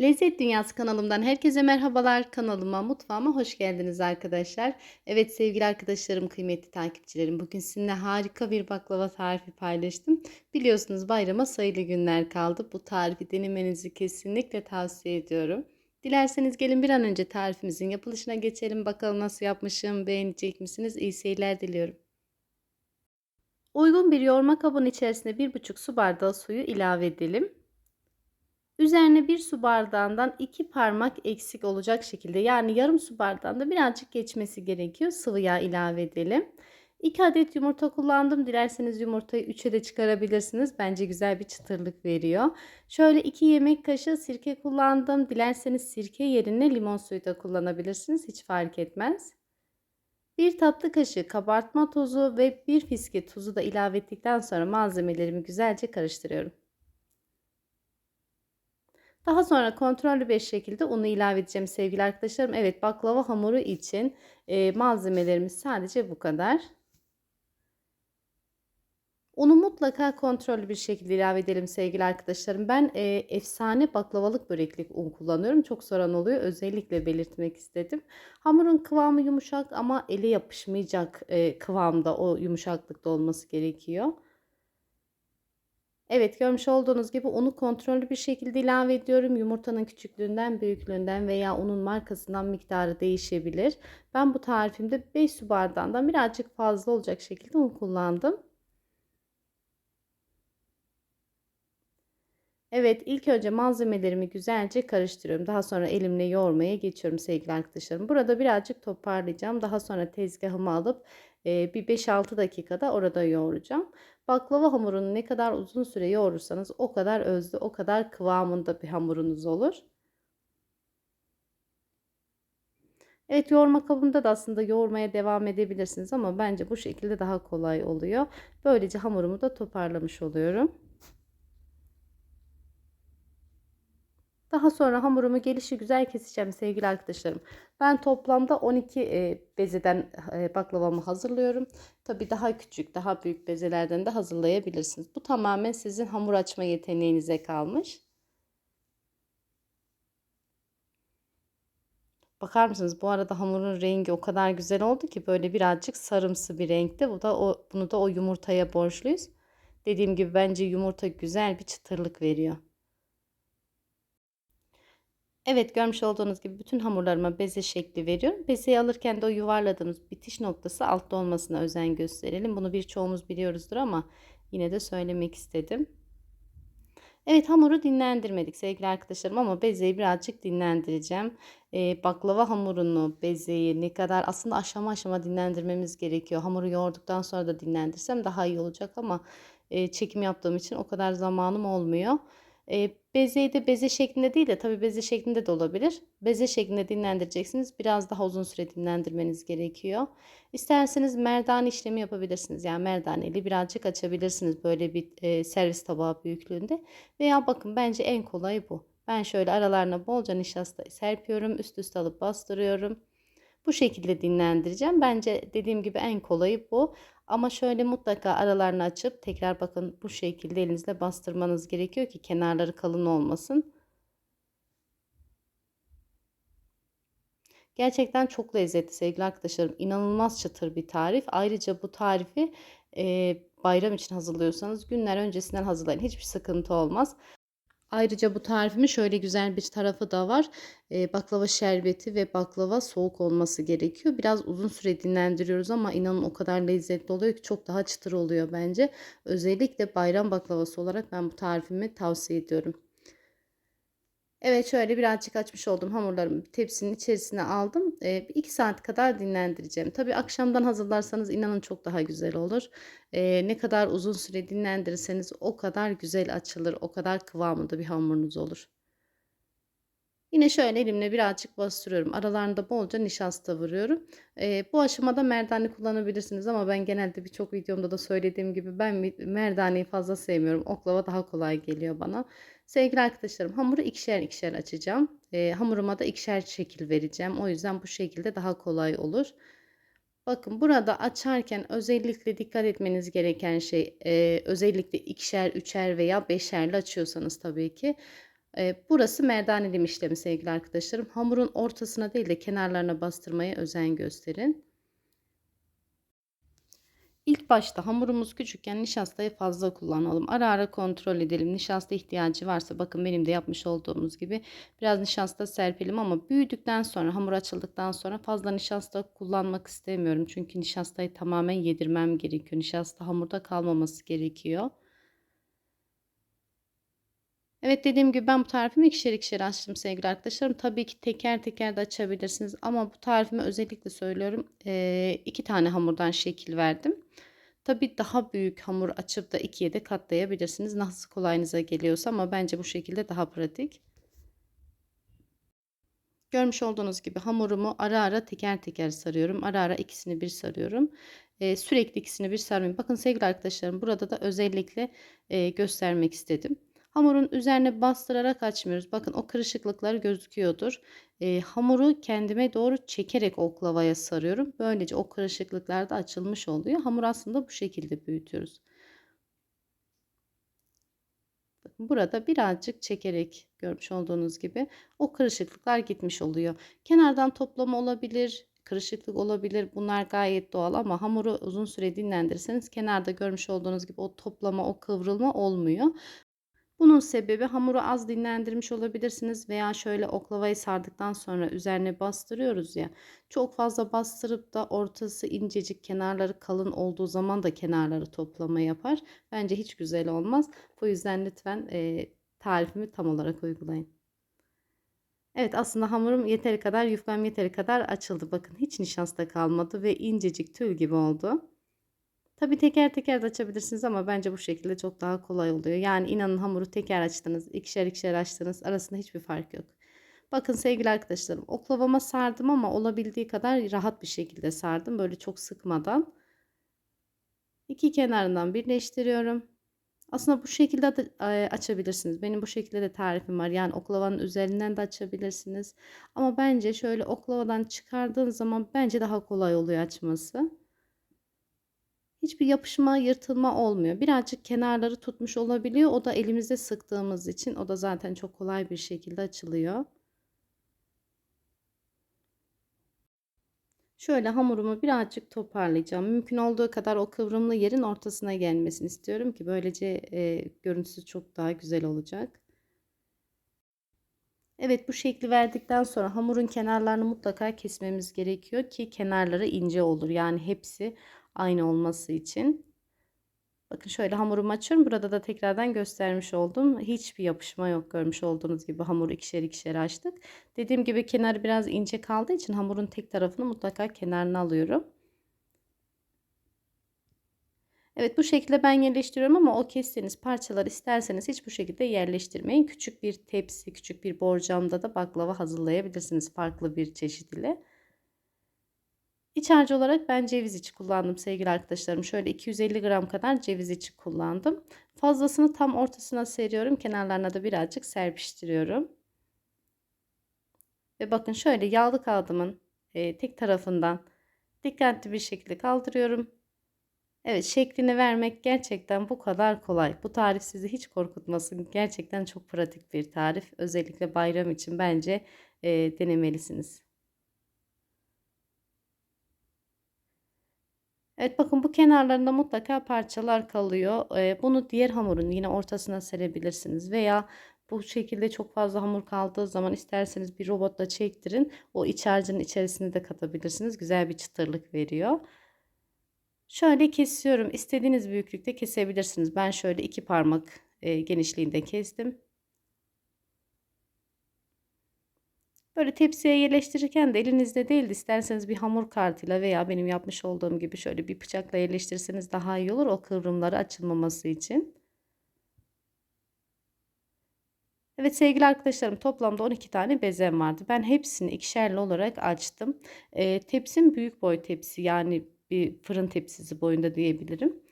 Lezzet Dünyası kanalımdan herkese merhabalar. Kanalıma, mutfağıma hoş geldiniz arkadaşlar. Evet sevgili arkadaşlarım, kıymetli takipçilerim. Bugün sizinle harika bir baklava tarifi paylaştım. Biliyorsunuz bayrama sayılı günler kaldı. Bu tarifi denemenizi kesinlikle tavsiye ediyorum. Dilerseniz gelin bir an önce tarifimizin yapılışına geçelim. Bakalım nasıl yapmışım, beğenecek misiniz? İyi seyirler diliyorum. Uygun bir yoğurma kabının içerisine 1,5 su bardağı suyu ilave edelim. Üzerine bir su bardağından iki parmak eksik olacak şekilde yani yarım su bardağında birazcık geçmesi gerekiyor. Sıvı yağ ilave edelim. 2 adet yumurta kullandım. Dilerseniz yumurtayı 3'e de çıkarabilirsiniz. Bence güzel bir çıtırlık veriyor. Şöyle 2 yemek kaşığı sirke kullandım. Dilerseniz sirke yerine limon suyu da kullanabilirsiniz. Hiç fark etmez. 1 tatlı kaşığı kabartma tozu ve 1 fiske tuzu da ilave ettikten sonra malzemelerimi güzelce karıştırıyorum. Daha sonra kontrollü bir şekilde unu ilave edeceğim sevgili arkadaşlarım. Evet baklava hamuru için e, malzemelerimiz sadece bu kadar. Unu mutlaka kontrollü bir şekilde ilave edelim sevgili arkadaşlarım. Ben e, efsane baklavalık böreklik un kullanıyorum. Çok soran oluyor. Özellikle belirtmek istedim. Hamurun kıvamı yumuşak ama ele yapışmayacak e, kıvamda o yumuşaklıkta olması gerekiyor. Evet görmüş olduğunuz gibi unu kontrollü bir şekilde ilave ediyorum. Yumurtanın küçüklüğünden, büyüklüğünden veya unun markasından miktarı değişebilir. Ben bu tarifimde 5 su bardağından birazcık fazla olacak şekilde un kullandım. Evet ilk önce malzemelerimi güzelce karıştırıyorum. Daha sonra elimle yoğurmaya geçiyorum sevgili arkadaşlarım. Burada birazcık toparlayacağım. Daha sonra tezgahımı alıp bir 5-6 dakikada orada yoğuracağım. Baklava hamurunu ne kadar uzun süre yoğurursanız o kadar özlü, o kadar kıvamında bir hamurunuz olur. Evet yoğurma kabında da aslında yoğurmaya devam edebilirsiniz ama bence bu şekilde daha kolay oluyor. Böylece hamurumu da toparlamış oluyorum. Daha sonra hamurumu gelişi güzel keseceğim sevgili arkadaşlarım. Ben toplamda 12 e, bezeden e, baklavamı hazırlıyorum. Tabi daha küçük, daha büyük bezelerden de hazırlayabilirsiniz. Bu tamamen sizin hamur açma yeteneğinize kalmış. Bakar mısınız? Bu arada hamurun rengi o kadar güzel oldu ki böyle birazcık sarımsı bir renkte. Bu da o bunu da o yumurtaya borçluyuz. Dediğim gibi bence yumurta güzel bir çıtırlık veriyor. Evet görmüş olduğunuz gibi bütün hamurlarıma beze şekli veriyorum. Bezeyi alırken de o yuvarladığımız bitiş noktası altta olmasına özen gösterelim. Bunu birçoğumuz biliyoruzdur ama yine de söylemek istedim. Evet hamuru dinlendirmedik sevgili arkadaşlarım ama bezeyi birazcık dinlendireceğim. Ee, baklava hamurunu, bezeyi ne kadar aslında aşama aşama dinlendirmemiz gerekiyor. Hamuru yoğurduktan sonra da dinlendirsem daha iyi olacak ama e, çekim yaptığım için o kadar zamanım olmuyor. E, bezeyi de beze şeklinde değil de tabii beze şeklinde de olabilir. Beze şeklinde dinlendireceksiniz. Biraz daha uzun süre dinlendirmeniz gerekiyor. İsterseniz merdane işlemi yapabilirsiniz. Yani merdaneli birazcık açabilirsiniz böyle bir e, servis tabağı büyüklüğünde. Veya bakın bence en kolay bu. Ben şöyle aralarına bolca nişasta serpiyorum. Üst üste alıp bastırıyorum. Bu şekilde dinlendireceğim. Bence dediğim gibi en kolayı bu. Ama şöyle mutlaka aralarını açıp tekrar bakın bu şekilde elinizle bastırmanız gerekiyor ki kenarları kalın olmasın. Gerçekten çok lezzetli sevgili arkadaşlarım. İnanılmaz çıtır bir tarif. Ayrıca bu tarifi e, bayram için hazırlıyorsanız günler öncesinden hazırlayın. Hiçbir sıkıntı olmaz. Ayrıca bu tarifimin şöyle güzel bir tarafı da var. E, baklava şerbeti ve baklava soğuk olması gerekiyor. Biraz uzun süre dinlendiriyoruz ama inanın o kadar lezzetli oluyor ki çok daha çıtır oluyor bence. Özellikle bayram baklavası olarak ben bu tarifimi tavsiye ediyorum. Evet şöyle birazcık açmış oldum hamurlarımı tepsinin içerisine aldım. 2 saat kadar dinlendireceğim. Tabi akşamdan hazırlarsanız inanın çok daha güzel olur. Ee, ne kadar uzun süre dinlendirirseniz o kadar güzel açılır. O kadar kıvamında bir hamurunuz olur. Yine şöyle elimle birazcık bastırıyorum. Aralarında bolca nişasta vuruyorum. Ee, bu aşamada merdane kullanabilirsiniz ama ben genelde birçok videomda da söylediğim gibi ben merdaneyi fazla sevmiyorum. Oklava daha kolay geliyor bana. Sevgili arkadaşlarım hamuru ikişer ikişer açacağım. Ee, hamuruma da ikişer şekil vereceğim. O yüzden bu şekilde daha kolay olur. Bakın burada açarken özellikle dikkat etmeniz gereken şey e, özellikle ikişer, üçer veya beşerli açıyorsanız tabii ki Eee, burası merdaneleme işlemi sevgili arkadaşlarım. Hamurun ortasına değil de kenarlarına bastırmaya özen gösterin. İlk başta hamurumuz küçükken nişastayı fazla kullanalım. Ara ara kontrol edelim. Nişasta ihtiyacı varsa bakın benim de yapmış olduğumuz gibi biraz nişasta serpelim ama büyüdükten sonra hamur açıldıktan sonra fazla nişasta kullanmak istemiyorum. Çünkü nişastayı tamamen yedirmem gerekiyor. Nişasta hamurda kalmaması gerekiyor. Evet dediğim gibi ben bu tarifimi ikişer ikişer açtım sevgili arkadaşlarım. Tabii ki teker teker de açabilirsiniz ama bu tarifimi özellikle söylüyorum. İki tane hamurdan şekil verdim. Tabii daha büyük hamur açıp da ikiye de katlayabilirsiniz. Nasıl kolayınıza geliyorsa ama bence bu şekilde daha pratik. Görmüş olduğunuz gibi hamurumu ara ara teker teker sarıyorum. Ara ara ikisini bir sarıyorum. Ee, sürekli ikisini bir sarmayın. Bakın sevgili arkadaşlarım burada da özellikle e, göstermek istedim. Hamurun üzerine bastırarak açmıyoruz. Bakın o kırışıklıklar gözüküyordur. E, hamuru kendime doğru çekerek oklavaya sarıyorum. Böylece o kırışıklıklar da açılmış oluyor. Hamur aslında bu şekilde büyütüyoruz. Burada birazcık çekerek görmüş olduğunuz gibi o kırışıklıklar gitmiş oluyor. Kenardan toplama olabilir, kırışıklık olabilir. Bunlar gayet doğal ama hamuru uzun süre dinlendirirseniz kenarda görmüş olduğunuz gibi o toplama, o kıvrılma olmuyor. Bunun sebebi hamuru az dinlendirmiş olabilirsiniz veya şöyle oklavayı sardıktan sonra üzerine bastırıyoruz ya. Çok fazla bastırıp da ortası incecik kenarları kalın olduğu zaman da kenarları toplama yapar. Bence hiç güzel olmaz. Bu yüzden lütfen e, tarifimi tam olarak uygulayın. Evet aslında hamurum yeteri kadar yufkam yeteri kadar açıldı. Bakın hiç nişasta kalmadı ve incecik tül gibi oldu. Tabi teker teker de açabilirsiniz ama bence bu şekilde çok daha kolay oluyor. Yani inanın hamuru teker açtınız, ikişer ikişer açtınız arasında hiçbir fark yok. Bakın sevgili arkadaşlarım oklavama sardım ama olabildiği kadar rahat bir şekilde sardım. Böyle çok sıkmadan. İki kenarından birleştiriyorum. Aslında bu şekilde de açabilirsiniz. Benim bu şekilde de tarifim var. Yani oklavanın üzerinden de açabilirsiniz. Ama bence şöyle oklavadan çıkardığın zaman bence daha kolay oluyor açması hiçbir yapışma, yırtılma olmuyor. Birazcık kenarları tutmuş olabiliyor. O da elimizde sıktığımız için o da zaten çok kolay bir şekilde açılıyor. Şöyle hamurumu birazcık toparlayacağım. Mümkün olduğu kadar o kıvrımlı yerin ortasına gelmesini istiyorum ki böylece e, görüntüsü çok daha güzel olacak. Evet bu şekli verdikten sonra hamurun kenarlarını mutlaka kesmemiz gerekiyor ki kenarları ince olur. Yani hepsi aynı olması için. Bakın şöyle hamurumu açıyorum. Burada da tekrardan göstermiş oldum. Hiçbir yapışma yok görmüş olduğunuz gibi hamuru ikişer ikişer açtık. Dediğim gibi kenarı biraz ince kaldığı için hamurun tek tarafını mutlaka kenarına alıyorum. Evet bu şekilde ben yerleştiriyorum ama o kestiğiniz parçalar isterseniz hiç bu şekilde yerleştirmeyin. Küçük bir tepsi, küçük bir borcamda da baklava hazırlayabilirsiniz farklı bir çeşit ile. İç harcı olarak ben ceviz içi kullandım sevgili arkadaşlarım. Şöyle 250 gram kadar ceviz içi kullandım. Fazlasını tam ortasına seriyorum. Kenarlarına da birazcık serpiştiriyorum. Ve bakın şöyle yağlı kağıdımın e, tek tarafından dikkatli bir şekilde kaldırıyorum. Evet şeklini vermek gerçekten bu kadar kolay. Bu tarif sizi hiç korkutmasın. Gerçekten çok pratik bir tarif. Özellikle bayram için bence e, denemelisiniz. Evet bakın bu kenarlarında mutlaka parçalar kalıyor. Bunu diğer hamurun yine ortasına serebilirsiniz. Veya bu şekilde çok fazla hamur kaldığı zaman isterseniz bir robotla çektirin. O iç harcının içerisine de katabilirsiniz. Güzel bir çıtırlık veriyor. Şöyle kesiyorum. İstediğiniz büyüklükte kesebilirsiniz. Ben şöyle iki parmak genişliğinde kestim. Böyle tepsiye yerleştirirken de elinizde değil de isterseniz bir hamur kartıyla veya benim yapmış olduğum gibi şöyle bir bıçakla yerleştirirseniz daha iyi olur o kıvrımları açılmaması için. Evet sevgili arkadaşlarım toplamda 12 tane bezem vardı. Ben hepsini ikişerli olarak açtım. E, tepsim büyük boy tepsi yani bir fırın tepsisi boyunda diyebilirim.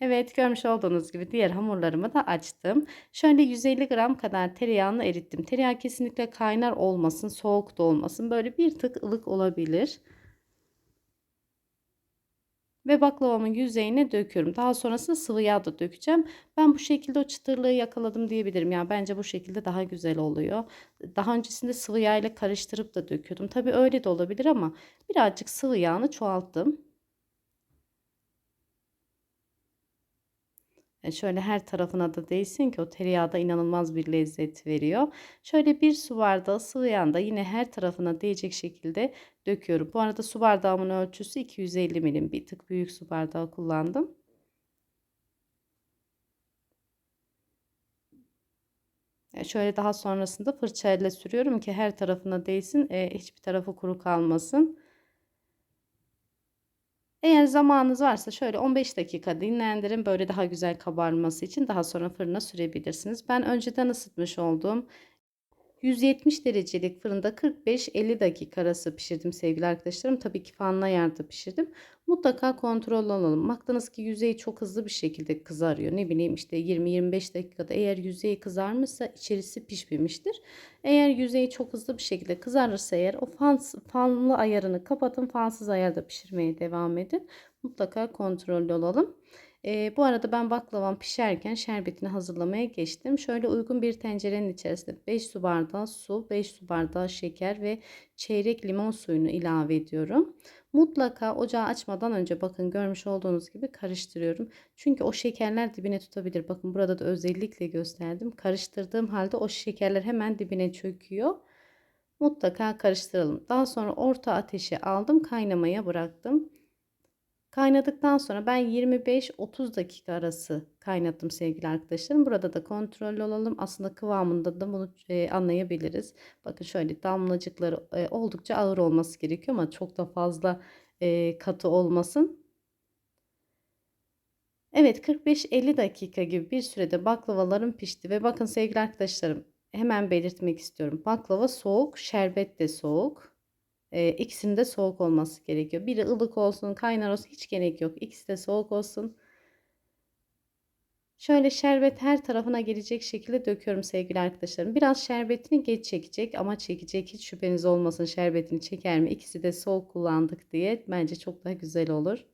Evet görmüş olduğunuz gibi diğer hamurlarımı da açtım. Şöyle 150 gram kadar tereyağını erittim. Tereyağı kesinlikle kaynar olmasın, soğuk da olmasın. Böyle bir tık ılık olabilir. ve baklavamın yüzeyine döküyorum. Daha sonrasında sıvı yağ da dökeceğim. Ben bu şekilde o çıtırlığı yakaladım diyebilirim. Yani bence bu şekilde daha güzel oluyor. Daha öncesinde sıvı yağ ile karıştırıp da döküyordum. Tabii öyle de olabilir ama birazcık sıvı yağını çoğalttım. Şöyle her tarafına da değsin ki o tereyağı da inanılmaz bir lezzet veriyor. Şöyle bir su bardağı sıvı yağını da yine her tarafına değecek şekilde döküyorum. Bu arada su bardağımın ölçüsü 250 milim. Bir tık büyük su bardağı kullandım. E, şöyle daha sonrasında fırçayla sürüyorum ki her tarafına değsin. E, hiçbir tarafı kuru kalmasın. Eğer zamanınız varsa şöyle 15 dakika dinlendirin. Böyle daha güzel kabarması için daha sonra fırına sürebilirsiniz. Ben önceden ısıtmış olduğum 170 derecelik fırında 45-50 dakika arası pişirdim sevgili arkadaşlarım. Tabii ki fanlı ayarda pişirdim. Mutlaka kontrol olalım. Baktınız ki yüzeyi çok hızlı bir şekilde kızarıyor. Ne bileyim işte 20-25 dakikada eğer yüzeyi kızarmışsa içerisi pişmemiştir. Eğer yüzeyi çok hızlı bir şekilde kızarırsa eğer o fan, fanlı ayarını kapatın. Fansız ayarda pişirmeye devam edin. Mutlaka kontrollü olalım. E, bu arada ben baklavam pişerken şerbetini hazırlamaya geçtim. Şöyle uygun bir tencerenin içerisinde 5 su bardağı su, 5 su bardağı şeker ve çeyrek limon suyunu ilave ediyorum. Mutlaka ocağı açmadan önce bakın görmüş olduğunuz gibi karıştırıyorum. Çünkü o şekerler dibine tutabilir. Bakın burada da özellikle gösterdim. Karıştırdığım halde o şekerler hemen dibine çöküyor. Mutlaka karıştıralım. Daha sonra orta ateşe aldım kaynamaya bıraktım. Kaynadıktan sonra ben 25-30 dakika arası kaynattım sevgili arkadaşlarım. Burada da kontrollü olalım. Aslında kıvamında da bunu e, anlayabiliriz. Bakın şöyle damlacıkları e, oldukça ağır olması gerekiyor ama çok da fazla e, katı olmasın. Evet 45-50 dakika gibi bir sürede baklavalarım pişti ve bakın sevgili arkadaşlarım hemen belirtmek istiyorum. Baklava soğuk, şerbet de soğuk. E, ikisinin de soğuk olması gerekiyor. Biri ılık olsun, kaynar olsun hiç gerek yok. İkisi de soğuk olsun. Şöyle şerbet her tarafına gelecek şekilde döküyorum sevgili arkadaşlarım. Biraz şerbetini geç çekecek ama çekecek hiç şüpheniz olmasın şerbetini çeker mi? İkisi de soğuk kullandık diye bence çok daha güzel olur.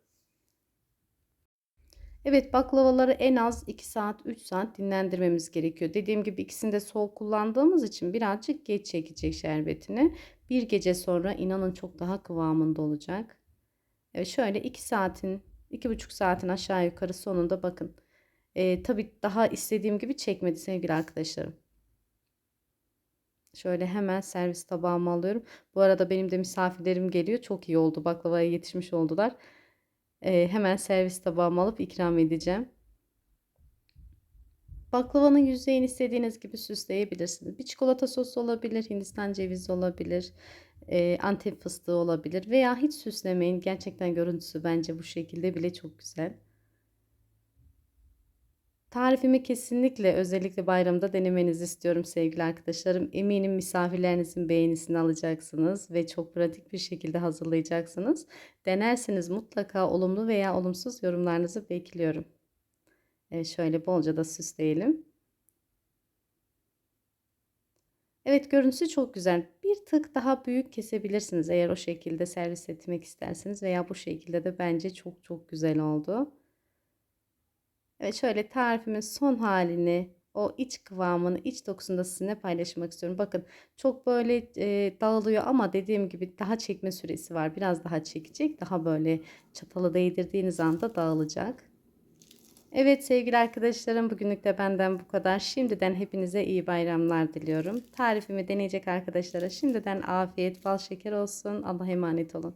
Evet baklavaları en az 2 saat 3 saat dinlendirmemiz gerekiyor. Dediğim gibi ikisini de soğuk kullandığımız için birazcık geç çekecek şerbetini. Bir gece sonra inanın çok daha kıvamında olacak. Evet şöyle 2 saatin 2,5 saatin aşağı yukarı sonunda bakın. Ee, tabii daha istediğim gibi çekmedi sevgili arkadaşlarım. Şöyle hemen servis tabağıma alıyorum. Bu arada benim de misafirlerim geliyor. Çok iyi oldu. Baklavaya yetişmiş oldular. Ee, hemen servis tabağıma alıp ikram edeceğim. Baklavanın yüzeyini istediğiniz gibi süsleyebilirsiniz. Bir çikolata sosu olabilir, Hindistan cevizi olabilir, e, antep fıstığı olabilir veya hiç süslemeyin. Gerçekten görüntüsü bence bu şekilde bile çok güzel. Tarifimi kesinlikle özellikle bayramda denemenizi istiyorum sevgili arkadaşlarım. Eminim misafirlerinizin beğenisini alacaksınız ve çok pratik bir şekilde hazırlayacaksınız. Denerseniz mutlaka olumlu veya olumsuz yorumlarınızı bekliyorum. Evet şöyle bolca da süsleyelim. Evet görüntüsü çok güzel. Bir tık daha büyük kesebilirsiniz eğer o şekilde servis etmek isterseniz veya bu şekilde de bence çok çok güzel oldu. Evet şöyle tarifimin son halini o iç kıvamını, iç dokusunu sizinle paylaşmak istiyorum. Bakın çok böyle e, dağılıyor ama dediğim gibi daha çekme süresi var. Biraz daha çekecek. Daha böyle çatalı değdirdiğiniz anda dağılacak. Evet sevgili arkadaşlarım bugünlük de benden bu kadar. Şimdiden hepinize iyi bayramlar diliyorum. Tarifimi deneyecek arkadaşlara şimdiden afiyet, bal şeker olsun. Allah'a emanet olun.